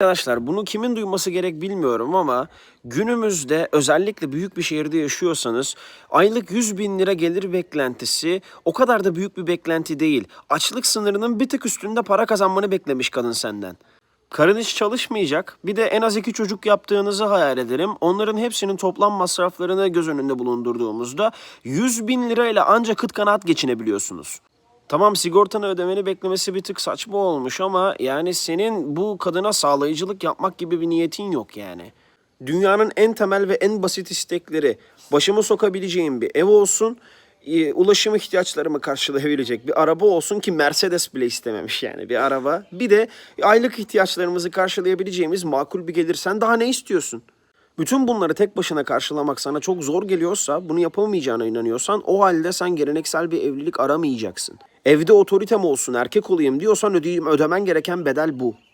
Arkadaşlar bunu kimin duyması gerek bilmiyorum ama günümüzde özellikle büyük bir şehirde yaşıyorsanız aylık 100 bin lira gelir beklentisi o kadar da büyük bir beklenti değil. Açlık sınırının bir tık üstünde para kazanmanı beklemiş kadın senden. Karın hiç çalışmayacak. Bir de en az iki çocuk yaptığınızı hayal ederim. Onların hepsinin toplam masraflarını göz önünde bulundurduğumuzda 100 bin lirayla ancak kıt kanaat geçinebiliyorsunuz. Tamam sigortanı ödemeni beklemesi bir tık saçma olmuş ama yani senin bu kadına sağlayıcılık yapmak gibi bir niyetin yok yani. Dünyanın en temel ve en basit istekleri başımı sokabileceğim bir ev olsun, e, ulaşım ihtiyaçlarımı karşılayabilecek bir araba olsun ki Mercedes bile istememiş yani bir araba. Bir de aylık ihtiyaçlarımızı karşılayabileceğimiz makul bir gelir. Sen daha ne istiyorsun? Bütün bunları tek başına karşılamak sana çok zor geliyorsa, bunu yapamayacağına inanıyorsan o halde sen geleneksel bir evlilik aramayacaksın. Evde otoritem olsun, erkek olayım diyorsan ödeyeyim, ödemen gereken bedel bu.